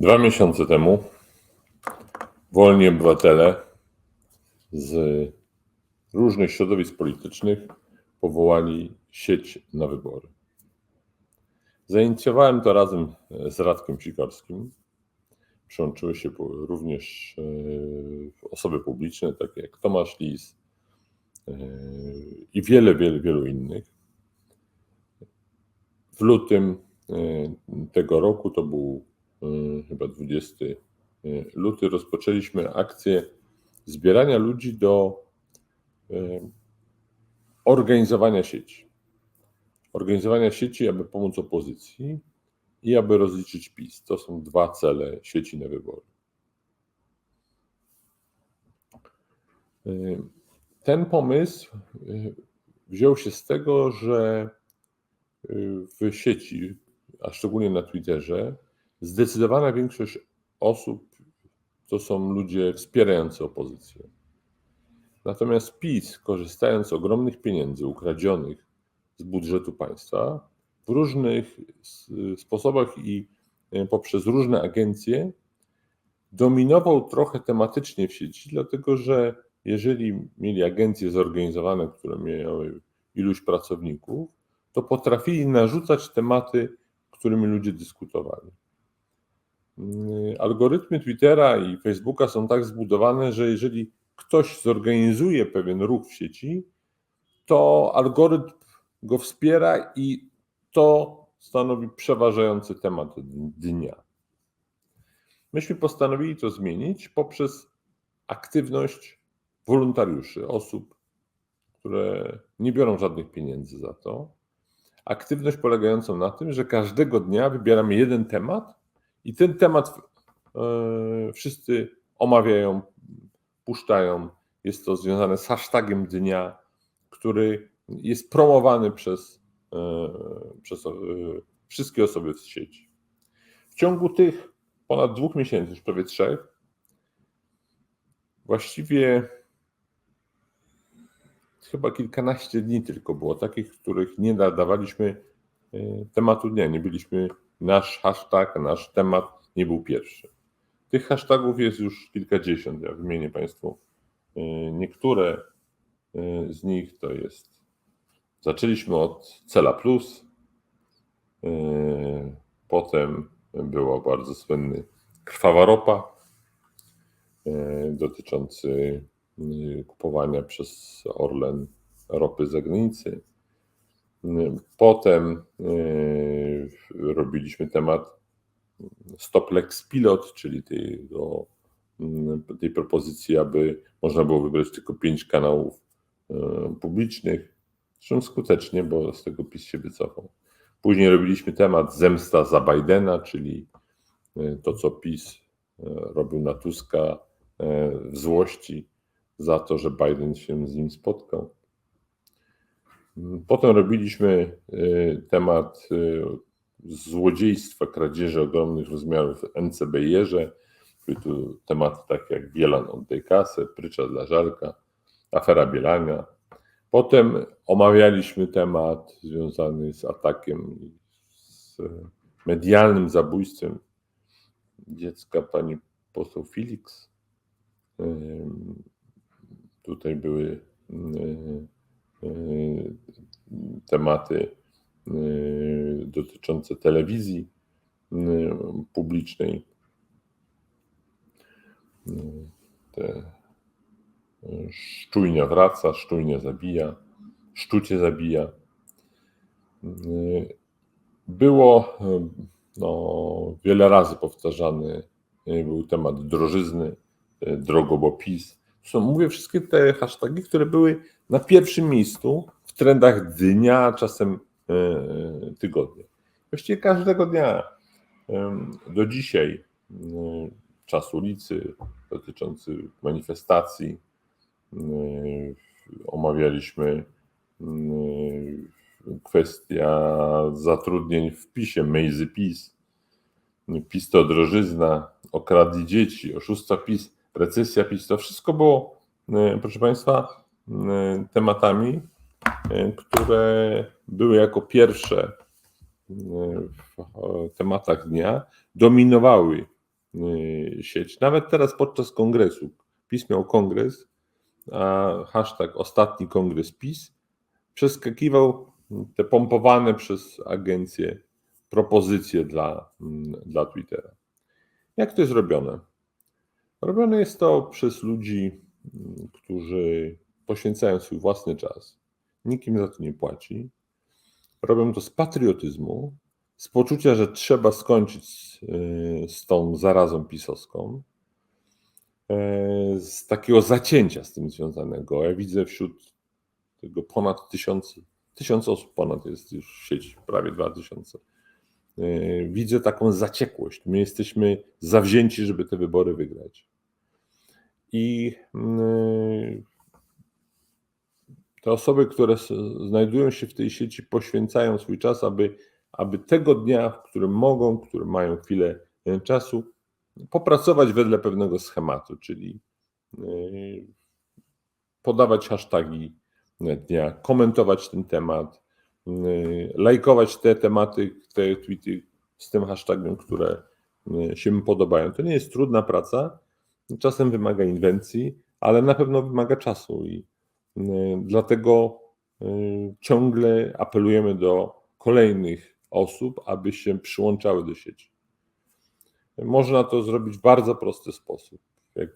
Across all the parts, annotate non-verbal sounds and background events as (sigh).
Dwa miesiące temu wolni obywatele z różnych środowisk politycznych powołali sieć na wybory. Zainicjowałem to razem z Radkiem Sikorskim. Przyłączyły się również e, osoby publiczne, takie jak Tomasz Lis e, i wiele, wiele, wielu innych. W lutym e, tego roku, to był e, chyba 20 luty, rozpoczęliśmy akcję zbierania ludzi do e, organizowania sieci. Organizowania sieci, aby pomóc opozycji i aby rozliczyć PiS. To są dwa cele sieci na wybory. Ten pomysł wziął się z tego, że w sieci, a szczególnie na Twitterze, zdecydowana większość osób to są ludzie wspierający opozycję. Natomiast PiS, korzystając z ogromnych pieniędzy ukradzionych z budżetu państwa, w różnych sposobach i e, poprzez różne agencje dominował trochę tematycznie w sieci, dlatego że jeżeli mieli agencje zorganizowane, które miały iluś pracowników, to potrafili narzucać tematy, którymi ludzie dyskutowali. Mm, Algorytmy Twittera i Facebooka są tak zbudowane, że jeżeli ktoś zorganizuje pewien ruch w sieci, to algorytm go wspiera i to stanowi przeważający temat dnia. Myśmy postanowili to zmienić poprzez aktywność wolontariuszy, osób, które nie biorą żadnych pieniędzy za to. Aktywność polegającą na tym, że każdego dnia wybieramy jeden temat i ten temat e, wszyscy omawiają, puszczają. Jest to związane z hashtagiem dnia, który jest promowany przez, e, przez e, wszystkie osoby w sieci. W ciągu tych ponad dwóch miesięcy, już prawie trzech, właściwie chyba kilkanaście dni tylko było takich, których nie nadawaliśmy tematu dnia. Nie byliśmy, nasz hashtag, nasz temat nie był pierwszy. Tych hashtagów jest już kilkadziesiąt. Ja wymienię Państwu e, niektóre e, z nich. To jest. Zaczęliśmy od Cela Plus. e, Potem było bardzo słynny Krwawa Ropa dotyczący kupowania przez Orlen ropy z zagranicy. Potem robiliśmy temat Stop Lex Pilot, czyli mm, tej propozycji, aby można było wybrać tylko pięć kanałów e, publicznych. Zresztą skutecznie, bo z tego PiS się wycofał. Później robiliśmy temat Zemsta za Bidena, czyli e, to, co PiS e, robił na Tuska w złości za to, że Biden się z nim spotkał. Potem robiliśmy temat złodziejstwa, kradzieży ogromnych rozmiarów NCBR-ze, tu tematy takie jak Bielan oddaj kasę, prycza dla Żarka, afera Bielania. Potem omawialiśmy temat związany z atakiem, z medialnym zabójstwem dziecka pani poseł Felix. Tutaj były y, y, tematy dotyczące telewizji y, publicznej. Y, Te y, szczujnia wraca, szczujnia zabija, szczucie zabija. Y, Było y, no, wiele razy powtarzany y, był temat drożyzny, y, drogo bo PiS. Są, mówię wszystkie te hasztagi, które były na pierwszym miejscu w trendach dnia, czasem e, tygodnia. Właściwie każdego dnia. Do dzisiaj e, czas ulicy dotyczący manifestacji. e, Omawialiśmy kwestia zatrudnień w PiSie, Mejzy PiS. PiS to drożyzna, okradli dzieci, oszustwa PiS, recesja PiS. To wszystko było, proszę Państwa, tematami, które były jako pierwsze e, w tematach dnia, dominowały y, sieć. Nawet teraz podczas kongresu, PiS miał kongres, a hashtag ostatni kongres PiS przeskakiwał te pompowane przez agencję propozycje dla, mm, dla Twittera. Jak to jest robione? Robione jest to przez ludzi, mm, którzy poświęcają swój własny czas, nikim za to nie płaci. Robią to z patriotyzmu, z poczucia, że trzeba skończyć z, y, tą zarazą pisowską, y, z takiego zacięcia z tym związanego. Ja widzę wśród tego ponad tysiąc, tysiąc osób, ponad jest już w sieci, prawie dwa tysiące. Y, widzę taką zaciekłość. My jesteśmy zawzięci, żeby te wybory wygrać. I te osoby, które znajdują się w tej sieci, poświęcają swój czas, aby, aby tego dnia, w którym mogą, w którym mają chwilę e, czasu, popracować wedle pewnego schematu, czyli e, podawać hasztagi dnia, komentować ten temat, e, lajkować te tematy, te tweety z tym hashtagiem, które się podobają. To nie jest trudna praca, czasem wymaga inwencji, ale na pewno wymaga czasu i dlatego y, ciągle apelujemy do kolejnych osób, aby się przyłączały do sieci. Można to zrobić w bardzo prosty sposób. Jak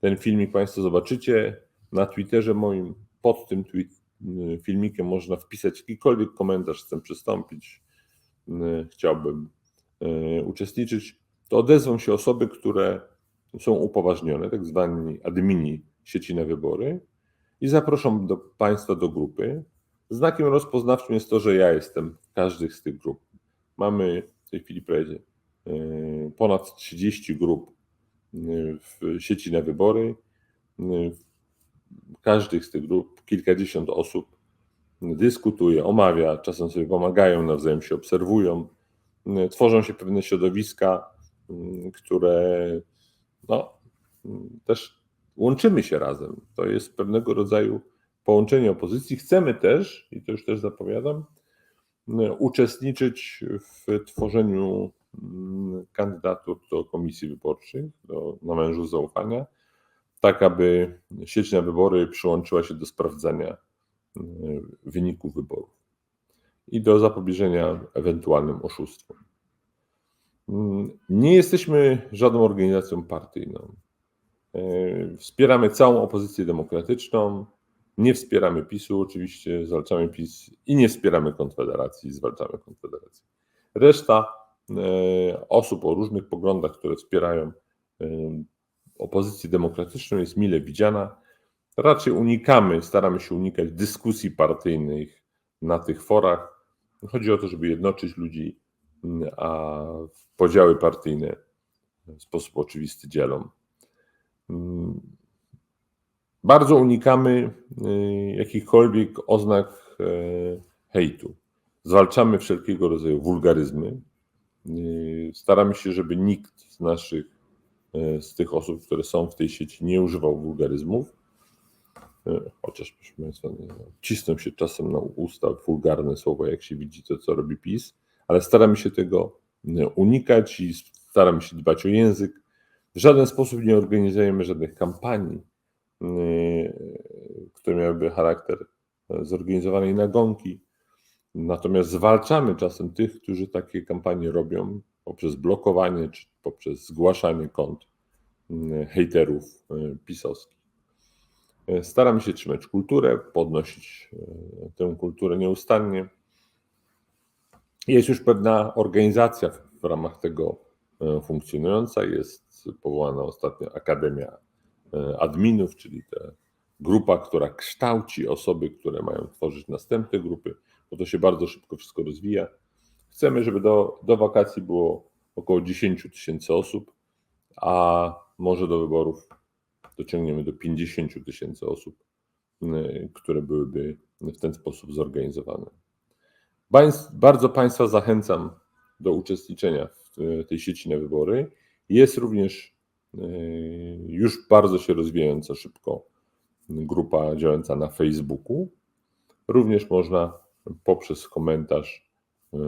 ten filmik Państwo zobaczycie na Twitterze moim, pod tym y, filmikiem można wpisać jakikolwiek komentarz, chcę przystąpić, chciałbym uczestniczyć, to odezwą się osoby, które są upoważnione, tak zwani admini sieci na wybory, i zapraszam do Państwa do grupy. Znakiem rozpoznawczym jest to, że ja jestem w każdej z tych grup. Mamy w tej chwili prawie ponad 30 grup e, w sieci na wybory. E, w każdej z tych grup kilkadziesiąt osób dyskutuje, omawia, czasem sobie pomagają, nawzajem się obserwują. E, tworzą się pewne środowiska, które no, też łączymy się razem. To jest pewnego rodzaju połączenie opozycji. Chcemy też, i to już też zapowiadam, uczestniczyć w tworzeniu mm, kandydatur do komisji wyborczych, do, na mężu zaufania, tak aby sieć na wybory przyłączyła się do sprawdzania mm, wyników wyborów i do zapobieżenia ewentualnym oszustwom. Mm, nie jesteśmy żadną organizacją partyjną. E, wspieramy całą opozycję demokratyczną. Nie wspieramy PiSu, oczywiście zwalczamy PiS i nie wspieramy Konfederacji, zwalczamy Konfederację. Reszta e, osób o różnych poglądach, które wspierają e, opozycję demokratyczną, jest mile widziana. Raczej unikamy, staramy się unikać dyskusji partyjnych na tych forach. Chodzi o to, żeby jednoczyć ludzi, a podziały partyjne w sposób oczywisty dzielą. Mm, bardzo unikamy y, jakichkolwiek oznak e, hejtu. Zwalczamy wszelkiego rodzaju wulgaryzmy. Y, staramy się, żeby nikt z naszych, e, z tych osób, które są w tej sieci, nie używał wulgaryzmów. E, chociaż, proszę Państwa, cisną się czasem na usta wulgarne słowa, jak się widzi to, co robi PiS, ale staramy się tego unikać i staramy się dbać o język, w żaden sposób nie organizujemy żadnych kampanii, yy, które miałyby charakter e, zorganizowanej nagonki. Natomiast zwalczamy czasem tych, którzy takie kampanie robią poprzez blokowanie czy poprzez zgłaszanie kont yy, hejterów yy, pisowskich. Staramy się trzymać kulturę, podnosić tę kulturę nieustannie. Jest już pewna organizacja w ramach tego funkcjonująca. Jest powołana ostatnio Akademia e, Adminów, czyli ta grupa, która kształci osoby, które mają tworzyć następne grupy, bo to się bardzo szybko wszystko rozwija. Chcemy, żeby do, do wakacji było około 10 tysięcy osób, a może do wyborów dociągniemy do 50 tysięcy osób, które byłyby w ten sposób zorganizowane. Bardzo Państwa zachęcam do uczestniczenia w tej sieci na wybory. Jest również e, już bardzo się rozwijająca szybko grupa działająca na Facebooku. Również można poprzez komentarz e,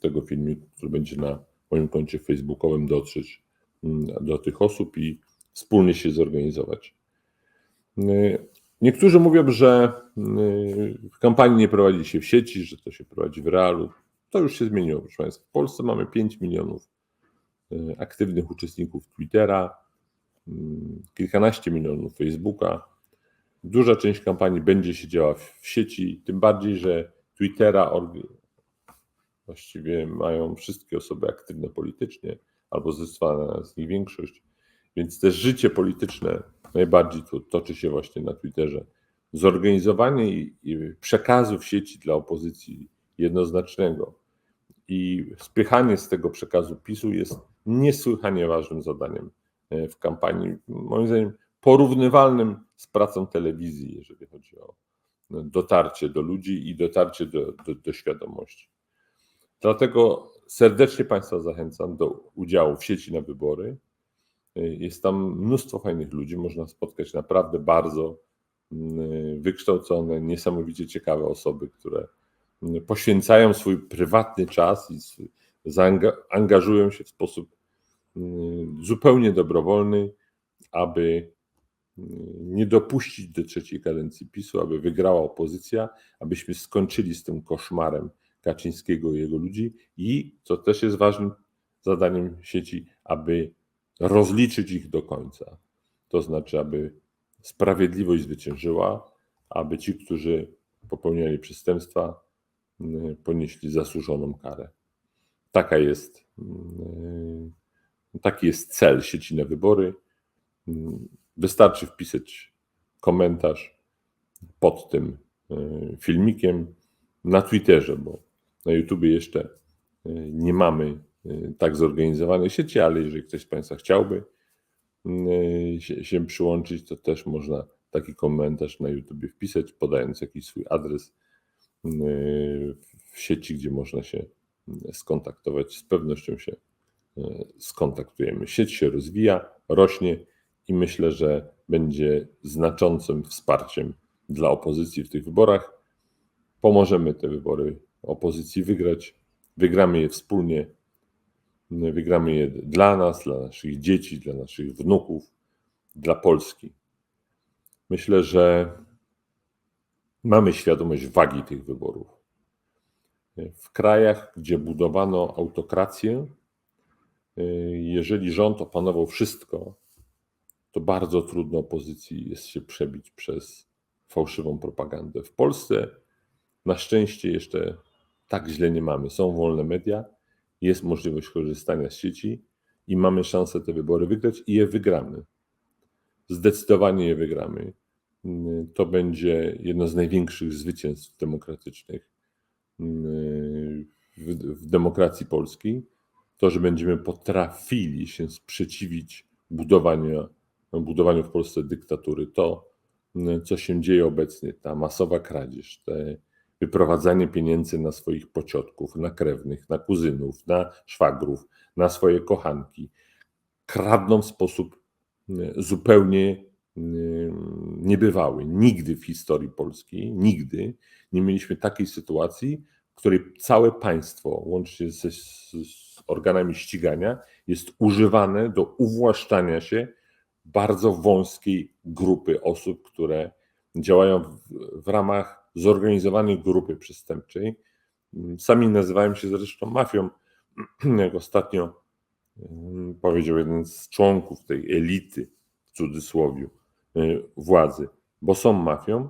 tego filmiku, który będzie na moim koncie facebookowym, dotrzeć mm, do tych osób i wspólnie się zorganizować. Niektórzy mówią, że w kampanii nie prowadzi się w sieci, że to się prowadzi w realu. To już się zmieniło, proszę Państwa. W Polsce mamy 5 milionów aktywnych uczestników Twittera, kilkanaście milionów Facebooka. Duża część kampanii będzie się działa w sieci, tym bardziej, że Twittera właściwie mają wszystkie osoby aktywne politycznie, albo zdecydowana z nich większość, więc też życie polityczne najbardziej to toczy się właśnie na Twitterze. Zorganizowanie i, i przekazu w sieci dla opozycji jednoznacznego i spychanie z tego przekazu PiSu jest niesłychanie ważnym zadaniem e, w kampanii. Moim zdaniem porównywalnym z pracą telewizji, jeżeli chodzi o dotarcie do ludzi i dotarcie do, do, do świadomości. Dlatego serdecznie Państwa zachęcam do udziału w sieci na wybory. Jest tam mnóstwo fajnych ludzi, można spotkać naprawdę bardzo wykształcone, niesamowicie ciekawe osoby, które poświęcają swój prywatny czas i zaangażują się w sposób mm, zupełnie dobrowolny, aby nie dopuścić do trzeciej kadencji PiSu, aby wygrała opozycja, abyśmy skończyli z tym koszmarem Kaczyńskiego i jego ludzi i, co też jest ważnym zadaniem sieci, aby rozliczyć ich do końca. To znaczy, aby sprawiedliwość zwyciężyła, aby ci, którzy popełniali przestępstwa, mm, ponieśli zasłużoną karę. Taka jest, mm, taki jest cel sieci na wybory. Wystarczy wpisać komentarz pod tym e, filmikiem na Twitterze, bo na YouTube jeszcze e, nie mamy e, tak zorganizowanej sieci, ale jeżeli ktoś z Państwa chciałby się przyłączyć, to też można taki komentarz na YouTube wpisać, podając jakiś swój adres w sieci, gdzie można się skontaktować. Z pewnością się skontaktujemy. Sieć się rozwija, rośnie i myślę, że będzie znaczącym wsparciem dla opozycji w tych wyborach. Pomożemy te wybory opozycji wygrać. Wygramy je wspólnie. Wygramy je dla nas, dla naszych dzieci, dla naszych wnuków, dla Polski. Myślę, że mamy świadomość wagi tych wyborów. W krajach, gdzie budowano autokrację, jeżeli rząd opanował wszystko, to bardzo trudno opozycji jest się przebić przez fałszywą propagandę. W Polsce na szczęście jeszcze tak źle nie mamy. Są wolne media, jest możliwość korzystania z sieci i mamy szansę te wybory wygrać i je wygramy. Zdecydowanie je wygramy. To będzie jedno z największych zwycięstw demokratycznych w, w demokracji polskiej. To, że będziemy potrafili się sprzeciwić budowaniu budowaniu w Polsce dyktatury. To, co się dzieje obecnie, ta masowa kradzież, te wyprowadzanie pieniędzy na swoich pociotków, na krewnych, na kuzynów, na szwagrów, na swoje kochanki, kradną w sposób zupełnie niebywały. Nigdy w historii Polski, nigdy nie mieliśmy takiej sytuacji, w której całe państwo, łącznie z, z organami ścigania, jest używane do uwłaszczania się bardzo wąskiej grupy osób, które działają w, w ramach zorganizowanej grupy przestępczej. Sami nazywają się zresztą mafią, (clears throat) jak ostatnio powiedział jeden z członków tej elity, w cudzysłowie, władzy, bo są mafią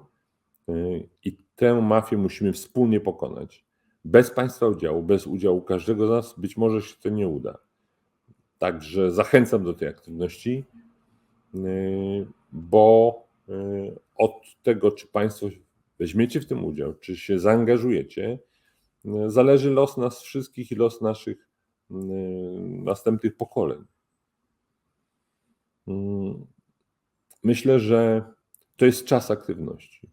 y, i tę mafię musimy wspólnie pokonać. Bez Państwa udziału, bez udziału każdego z nas być może się to nie uda. Także zachęcam do tej aktywności. Y, bo y, od tego, czy Państwo weźmiecie w tym udział, czy się zaangażujecie, y, zależy los nas wszystkich i los naszych następnych pokoleń. Myślę, że to jest czas aktywności,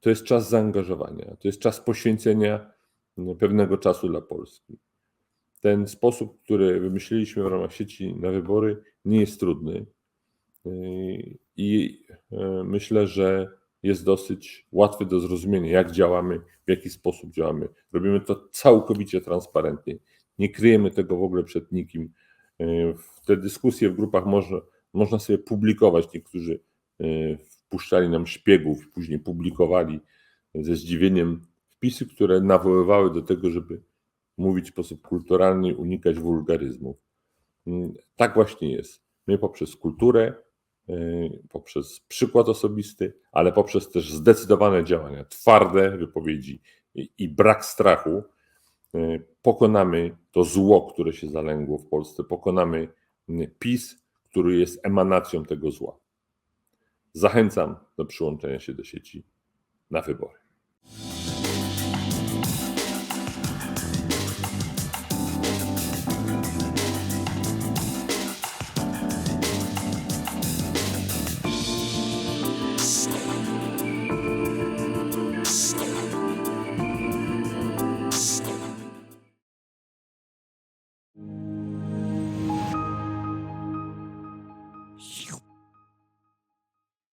to jest czas zaangażowania, to jest czas poświęcenia pewnego czasu dla Polski. Ten sposób, który wymyśliliśmy w ramach sieci na wybory, nie jest trudny. I e, myślę, że jest dosyć łatwy do zrozumienia, jak działamy, w jaki sposób działamy. Robimy to całkowicie transparentnie. Nie kryjemy tego w ogóle przed nikim. W Te dyskusje w grupach można, można sobie publikować. Niektórzy wpuszczali nam szpiegów, później publikowali ze zdziwieniem wpisy, które nawoływały do tego, żeby mówić w sposób kulturalny unikać wulgaryzmów. Mm, Tak właśnie jest. My poprzez kulturę, y, poprzez przykład osobisty, ale poprzez też zdecydowane działania, twarde wypowiedzi i, brak strachu, y, pokonamy to zło, które się zalęgło w Polsce, pokonamy y, PiS, który jest emanacją tego zła. Zachęcam do przyłączenia się do sieci na wybory.